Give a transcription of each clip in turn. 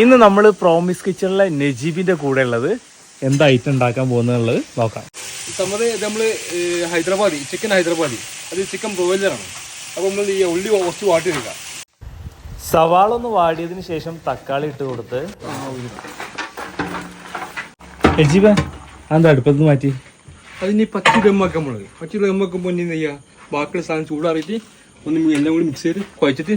ഇന്ന് നമ്മൾ പ്രോമിസ് കിച്ചണിലെ നജീബിന്റെ കൂടെ ഉള്ളത് എന്താ ഐറ്റം ഉണ്ടാക്കാൻ പോകുന്നുള്ളത് നോക്കാം. സമ്മതി നമ്മൾ ഹൈദരാബാദി ചിക്കൻ ഹൈദരാബാദി. അത് ചിക്കൻ ബ്രോയിലറാണ് അപ്പോൾ നമ്മൾ ഈ ഉള്ളി കുറച്ച് വാട്ടിയെടുക്കുക സവാള ഒന്ന് വാടിയതിന് ശേഷം തക്കാളി ഇട്ട് കൊടുത്ത്. നജീബ എന്താ അടുപ്പത്ത് മാറ്റി? അതിനി പച്ച ദമ്മാക്കാൻ നമ്മൾ പച്ച ദമ്മാക്കുമ്പോൾ എന്ത് ചെയ്യുക ബാക്കിയുള്ള സാധനം ചൂടാറിയിട്ട് ഒന്ന് എല്ലാം കൂടി മിക്സ് ചെയ്ത് കുഴച്ചിട്ട്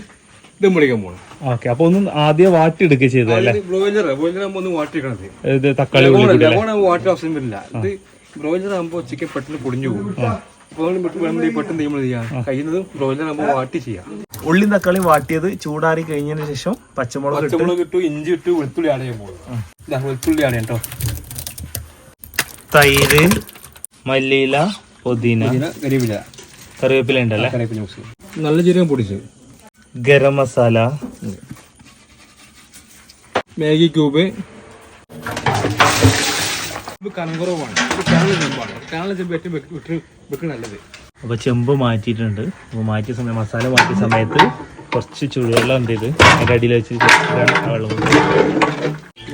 ദമ്മടിക്കാൻ പോകണം ഓക്കെ അപ്പൊ ഒന്ന് ആദ്യം വാട്ടി എടുക്കുക ചെയ്തല്ലേ ബ്രോയിലർ ബ്രോയിലർ ആകുമ്പോൾ ഒന്ന് വാട്ടിക്കണത് ഇത്. തക്കാളി? വാട്ടർ ആവശ്യം വരില്ല. ഇത് ബ്രോയിലർ ആകുമ്പോൾ ചിക്കൻ പെട്ടെന്ന് പൊടിഞ്ഞു പോകും. പെട്ടെന്ന് നമ്മൾ ചെയ്യാം. കഴിയുന്നതും ബ്രോയിലർ ആകുമ്പോൾ വാട്ടി ചെയ്യാം. ഉള്ളി തക്കാളി വാട്ടിയത് ചൂടാറി കഴിഞ്ഞതിന് ശേഷം പച്ചമുളക് ഇട്ട് പച്ചമുളക് ഇട്ടു ഇഞ്ചി ഇട്ടു വെളുത്തുള്ളി ആഡ് ചെയ്യാൻ പോകും ഇതാ വെളുത്തുള്ളി ആഡ് കേട്ടോ. തൈര് മല്ലിയില പുതിന കറിവേപ്പില കറിവേപ്പില ഉണ്ടല്ലേ? കറിവേപ്പില നല്ല ജീരകം പൊടിച്ച്. ഗരം മസാല. Maggi cube. കനകുറവാണ് ചെമ്പാണ് ചെമ്പ് ഏറ്റവും വെക്ക് നല്ലത്. അപ്പൊ ചെമ്പ് മാറ്റിയിട്ടുണ്ട്. അപ്പൊ മാറ്റിയ സമയം മസാല മാറ്റിയ സമയത്ത് കുറച്ച് ചുടുവെള്ളം എന്ത് ചെയ്ത് അതിന്റെ അടിയിൽ വെച്ച് വെള്ളം.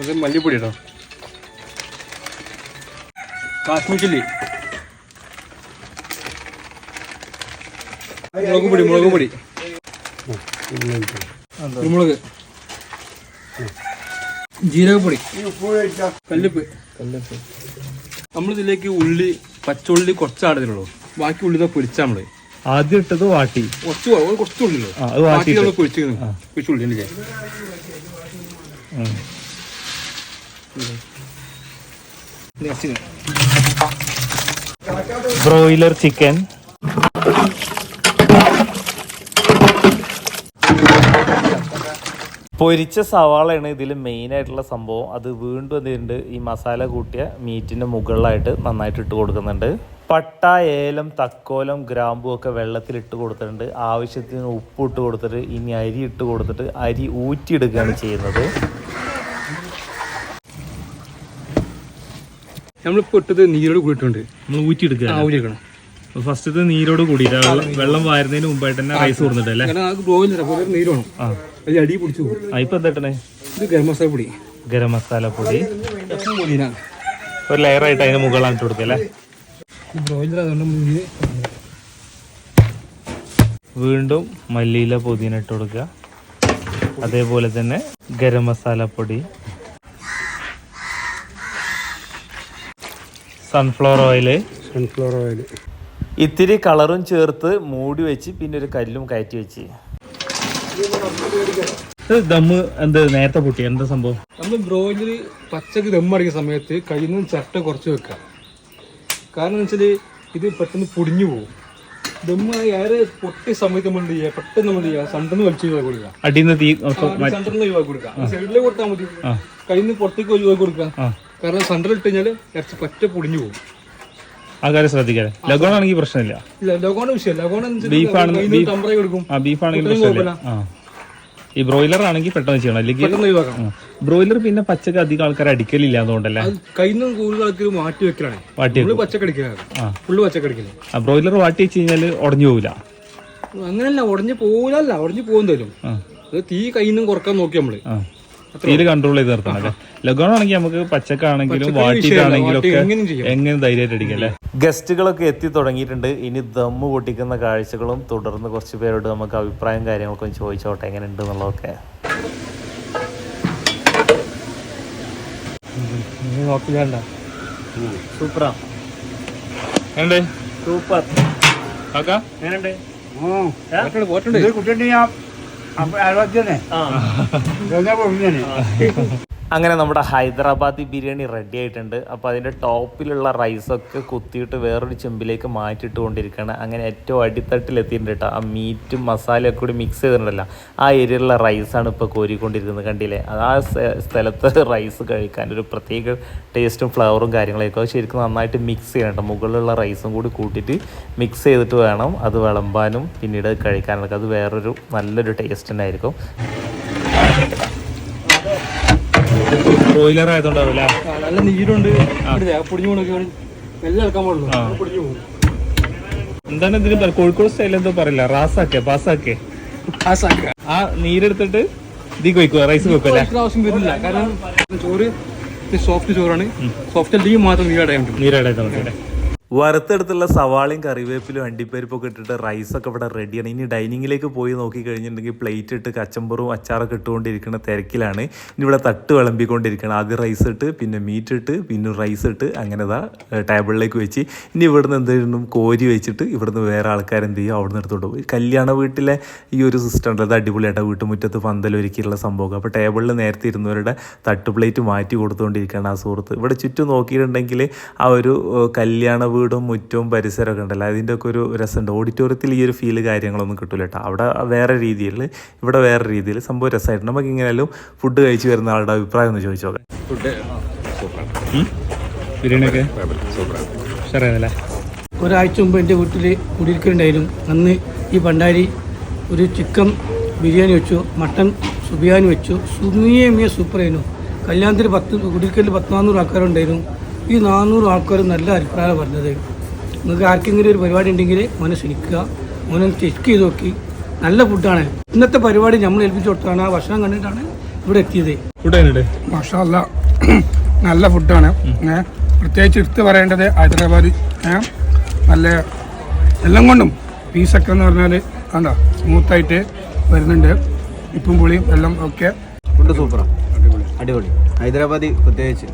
ഇത് മല്ലിപ്പൊടി കാശ്മീരി കാശ്മീർ ചില്ലി. മുളക് പൊടി മുളക് പൊടി കുരുമുളക് ജീരകപ്പൊടി. കല്ലുപ്പ്. കല്ലുപ്പ്. നമ്മളിതിലേക്ക് ഉള്ളി പച്ചുള്ളി കുറച്ചാടുന്നുള്ളൂ ബാക്കി ഉള്ളി പൊരിച്ചാ നമ്മൾ. ആദ്യം ഇട്ടത് വാട്ടി. കുറച്ച് കുറ- കുറച്ച് അത് ബാക്കി. നമ്മൾ പൊരിച്ചിരുന്നു പൊരിച്ചുള്ളി അല്ലേ. Broiler chicken. പൊരിച്ച സവാളയാണ് ഇതിൽ മെയിൻ ആയിട്ടുള്ള സംഭവം. അത് വീണ്ടും എന്തിട്ടുണ്ട് ഈ മസാല കൂട്ടിയ മീറ്റിന്റെ മുകളിലായിട്ട് നന്നായിട്ട് ഇട്ട് കൊടുക്കുന്നുണ്ട്. പട്ട ഏലം തക്കോലം ഗ്രാമ്പു ഒക്കെ വെള്ളത്തിൽ ഇട്ട് കൊടുത്തിട്ടുണ്ട്. ആവശ്യത്തിന് ഉപ്പ് ഇട്ട് കൊടുത്തിട്ട് ഇനി അരി ഇട്ട് കൊടുത്തിട്ട് അരി ഊറ്റിയെടുക്കുകയാണ് ചെയ്യുന്നത്. നമ്മൾ ഇട്ടത് നീരോട് കൂടിയിട്ടുണ്ട്. നമ്മൾ ഊറ്റിയെടുക്കുക ഫസ്റ്റത്തെ നീരോട് കൂടിയിട്ട് വെള്ളം വെള്ളം വാരുന്നതിന് മുമ്പായിട്ട് തന്നെ റൈസ് കൊടുത്തിട്ട് അല്ലേ അടി പിടിച്ചു. ഇപ്പൊ എന്താ ഇത് ഗരം മസാല പൊടി. ഗരം മസാല പൊടി. ഒരു ലെയർ ആയിട്ട് അതിന് മുകളിലാണ് ഇട്ട് കൊടുക്കുക അല്ലേ? ബ്രോയിലർ അതുകൊണ്ട് മുന്നിൽ വീണ്ടും മല്ലിയില പുതിന ഇട്ട് കൊടുക്കുക. അതേപോലെ തന്നെ ഗരം മസാല പൊടി. സൺഫ്ലവർ ഓയിൽ സൺഫ്ലവർ ഓയിൽ ഇത്തിരി കളറും ചേർത്ത് മൂടി വെച്ച് പിന്നെ ഒരു കല്ലും കയറ്റി വെച്ച്. ദമ്മ് എന്ത് നേരത്തെ പൊട്ടി എന്താ സംഭവം? നമ്മൾ ബ്രോയിലർ പച്ചക്ക് ദമ്മടിക്കുന്ന സമയത്ത് കയ്യിൽ ചട്ട കുറച്ച് വെക്കുക. കാരണം എന്ന് വെച്ചാൽ ഇത് പെട്ടെന്ന് പൊടിഞ്ഞു പോകും. ദമ്മ് ഏറെ പൊട്ടിയ സമയത്ത് നമ്മൾ എന്ത് ചെയ്യുക? പെട്ടെന്ന് നമ്മൾ ചെയ്യുക? സണ്ടെന്ന് വലിച്ചു ഒഴിവാക്കി കൊടുക്കുക. അടിയിൽ തീ സണ്ടെന്ന് ഒഴിവാക്കി കൊടുക്കുക. സൈഡിലേക്ക് കൊടുത്താൽ മതി. കയ്യിൽ നിന്ന് പുറത്തേക്ക് ഒഴിവാക്കി കൊടുക്കുക. കാരണം സണ്ടർ ഇട്ട് കഴിഞ്ഞാൽ ഇറച്ചി പറ്റ പൊടിഞ്ഞു പോകും. ആ കാര്യം ശ്രദ്ധിക്കാതെ പ്രശ്നമില്ല ലഗോണ ബീഫ് ആണെങ്കിൽ പ്രശ്നമില്ല. ആ. ഈ ബ്രോയിലർ ആണെങ്കിൽ പെട്ടെന്ന് ചെയ്യണം. അല്ലെങ്കിൽ ബ്രോയിലർ പിന്നെ പച്ചക്ക് അധികം ആൾക്കാർ അടിക്കലില്ല അതുകൊണ്ടല്ലേ? അത് കയ്യിൽ കൂടുതൽ മാറ്റി വെക്കലാണ്. വാട്ടി ഫുള്ള് പച്ചക്കടിക്കലാണ്. ആ. ബ്രോയിലർ വാട്ടി വെച്ച് കഴിഞ്ഞാൽ ഉടഞ്ഞു പോവില്ല. അങ്ങനല്ല ഉടഞ്ഞു പോകില്ല ഉടഞ്ഞു പോകും തരും ആ. അത് തീ കയ്യിൽ നിന്നും കുറയ്ക്കാൻ നോക്കി നമ്മൾ. ആ. തീരെ കൺട്രോൾ ചെയ്ത് നിർത്തണം അല്ലേ? ലഗോൺ ആണെങ്കിൽ നമുക്ക് പച്ചക്കാണെങ്കിലും വാട്ടിട്ടാണെങ്കിലും വാട്ടിയിട്ടാണെങ്കിലും ഒക്കെ. എങ്ങനെ ധൈര്യമായിട്ട് അടിക്കാം അല്ലേ? ഗസ്റ്റുകളൊക്കെ എത്തി തുടങ്ങിയിട്ടുണ്ട്. ഇനി ദമ്മ് പൊട്ടിക്കുന്ന കാഴ്ചകളും തുടർന്ന് കുറച്ച് പേരോട് നമുക്ക് അഭിപ്രായം കാര്യങ്ങളൊക്കെ ഒന്ന് ചോദിച്ചോട്ടെ എങ്ങനെ ഉണ്ട് എന്നുള്ളതൊക്കെ സൂപ്പറാ. സൂപ്പർ. കാക്ക എങ്ങനെയുണ്ട് പോട്ടുണ്ട് അങ്ങനെ നമ്മുടെ ഹൈദരാബാദി ബിരിയാണി റെഡി ആയിട്ടുണ്ട്. അപ്പോൾ അതിന്റെ ടോപ്പിലുള്ള റൈസൊക്കെ കുത്തിയിട്ട് വേറൊരു ചെമ്പിലേക്ക് മാറ്റിയിട്ട് കൊണ്ടിരിക്കുകയാണ് അങ്ങനെ ഏറ്റവും അടിത്തട്ടിൽ എത്തിയിട്ടുണ്ട് കേട്ടോ ആ മീറ്റും മസാലയൊക്കെ കൂടി മിക്സ് ചെയ്തിട്ടുണ്ടല്ലോ. ആ ഏരിയയിലുള്ള റൈസാണ് ഇപ്പോൾ കോരിക്കൊണ്ടിരിക്കുന്നത് കണ്ടില്ലേ? അത് ആ സ്ഥ- സ്ഥലത്ത് റൈസ് കഴിക്കാൻ ഒരു പ്രത്യേക ടേസ്റ്റും ഫ്ലവറും കാര്യങ്ങളൊക്കെ ശരിക്കും നന്നായിട്ട് മിക്സ് ചെയ്യണം കേട്ടോ മുകളിലുള്ള റൈസും കൂടി കൂട്ടിയിട്ട് മിക്സ് ചെയ്തിട്ട് വേണം അത് വിളമ്പാനും പിന്നീട് കഴിക്കാനൊക്കെ. അത് വേറൊരു നല്ലൊരു ടേസ്റ്റ് തന്നെ ആയിരിക്കും. ബ്രോയിലർ ആയതുകൊണ്ടാവില്ല? നല്ല നീരുണ്ട്. പൊടിഞ്ഞു കൊടുക്കുക എല്ലാം ഇളക്കാൻ പാടുള്ളൂ. പൊടിഞ്ഞു പോകും എന്താണ് ഇതിന് കോഴിക്കോട് സ്റ്റൈൽ എന്തോ പറയില്ല. റാസാക്കെ പാസാക്കെ ആ നീരെടുത്തിട്ട് ഇതിക്ക് വെക്കുക റൈസ് വെക്കുക ആവശ്യം വരില്ല കാരണം ചോറ് സോഫ്റ്റ് ചോറാണ്. സോഫ്റ്റ് അല്ലെങ്കിൽ മാത്രം നീരാടാൻ പറ്റും വറുത്തെടുത്തുള്ള സവാളയും കറിവേപ്പിലും അണ്ടിപ്പരിപ്പൊക്കെ ഇട്ടിട്ട് റൈസൊക്കെ ഇവിടെ റെഡിയാണ് ഇനി ഡൈനിങ്ങിലേക്ക് പോയി നോക്കി കഴിഞ്ഞിട്ടുണ്ടെങ്കിൽ പ്ലേറ്റ് ഇട്ട് കച്ചമ്പറും അച്ചാറൊക്കെ ഇട്ടുകൊണ്ടിരിക്കുന്ന തിരക്കിലാണ്. ഇനി ഇവിടെ തട്ട് വിളമ്പിക്കൊണ്ടിരിക്കണം ആദ്യം റൈസ് ഇട്ട് പിന്നെ മീറ്റ് ഇട്ട് പിന്നെ റൈസ് ഇട്ട് അങ്ങനെ ഇതാ ടേബിളിലേക്ക് വെച്ച്. ഇനി ഇവിടുന്ന് എന്തെങ്കിലും കോരി വെച്ചിട്ട് ഇവിടുന്ന് വേറെ ആൾക്കാരെന്ത് ചെയ്യും ചെയ്യും? അവിടുന്ന് എടുത്തോണ്ട് പോയി കല്യാണ വീട്ടിലെ ഈ ഒരു സിസ്റ്റം ഉണ്ട് അത് അടിപൊളിയായിട്ട് വീട്ടുമുറ്റത്ത് പന്തലൊരുക്കിയുള്ള സംഭവം അപ്പോൾ ടേബിളിൽ നേരത്തെ ഇരുന്നവരുടെ തട്ട് പ്ലേറ്റ് മാറ്റി കൊടുത്തുകൊണ്ടിരിക്കുകയാണ് ആ സുഹൃത്ത്. ഇവിടെ ചുറ്റും നോക്കിയിട്ടുണ്ടെങ്കിൽ ആ ഒരു കല്യാണ വീടും മുറ്റവും പരിസരമൊക്കെ ഉണ്ടല്ലോ അതിന്റെ ഒക്കെ ഒരു രസമുണ്ട്. ഓഡിറ്റോറിയത്തിൽ ഈ ഒരു ഫീൽ കാര്യങ്ങളൊന്നും കിട്ടില്ല കേട്ടോ. അവിടെ വേറെ രീതിയിൽ ഇവിടെ വേറെ രീതിയിൽ സംഭവം രസമായിട്ട് നമുക്ക് ഇങ്ങനെയാലും ഫുഡ് കഴിച്ച് വരുന്ന ആളുടെ അഭിപ്രായം ഒന്ന് ചോദിച്ചു നോക്കാം. ഫുഡ് ബിരിയാണിയൊക്കെ? ഒരാഴ്ച മുമ്പ് എന്റെ വീട്ടിൽ കുടിയിരിക്കലുണ്ടായിരുന്നു. അന്ന് ഈ ഭണ്ടാരി ഒരു ചിക്കൻ ബിരിയാണി വെച്ചു മട്ടൻ സുബിയാനി വെച്ചു. സുമിയ മിയ സൂപ്പറായിരുന്നു. കല്യാണത്തിൽ പത്ത് കുടിയിരിക്കലിൽ പത്ത് നാനൂറ് ആൾക്കാരുണ്ടായിരുന്നു. ഈ നാനൂറ് ആൾക്കാരും നല്ല അഭിപ്രായം പറഞ്ഞത്. നിങ്ങൾക്ക് ആർക്കെങ്കിലും ഒരു പരിപാടി ഉണ്ടെങ്കിൽ മോനെ ക്ഷണിക്കുക. മോനെ ചെക്ക് ചെയ്ത് നോക്കി. നല്ല ഫുഡാണ് ഇന്നത്തെ പരിപാടി നമ്മൾ ഏൽപ്പിച്ചു കൊടുത്താണ് ആ ഭക്ഷണം കണ്ടിട്ടാണ് ഇവിടെ എത്തിയത്. ഭക്ഷണമല്ല നല്ല ഫുഡാണ് ഏ, പ്രത്യേകിച്ച് എടുത്ത് പറയേണ്ടത് ഹൈദരാബാദ് നല്ല എല്ലാം കൊണ്ടും പീസൊക്കെ എന്ന് പറഞ്ഞാൽ എന്താ സ്മൂത്തായിട്ട് വരുന്നുണ്ട്. ഇപ്പം പുളിയും എല്ലാം ഒക്കെ ഫുഡ് സൂപ്പറാണ് അടിപൊളി. ഹൈദരാബാദി പ്രത്യേകിച്ച്.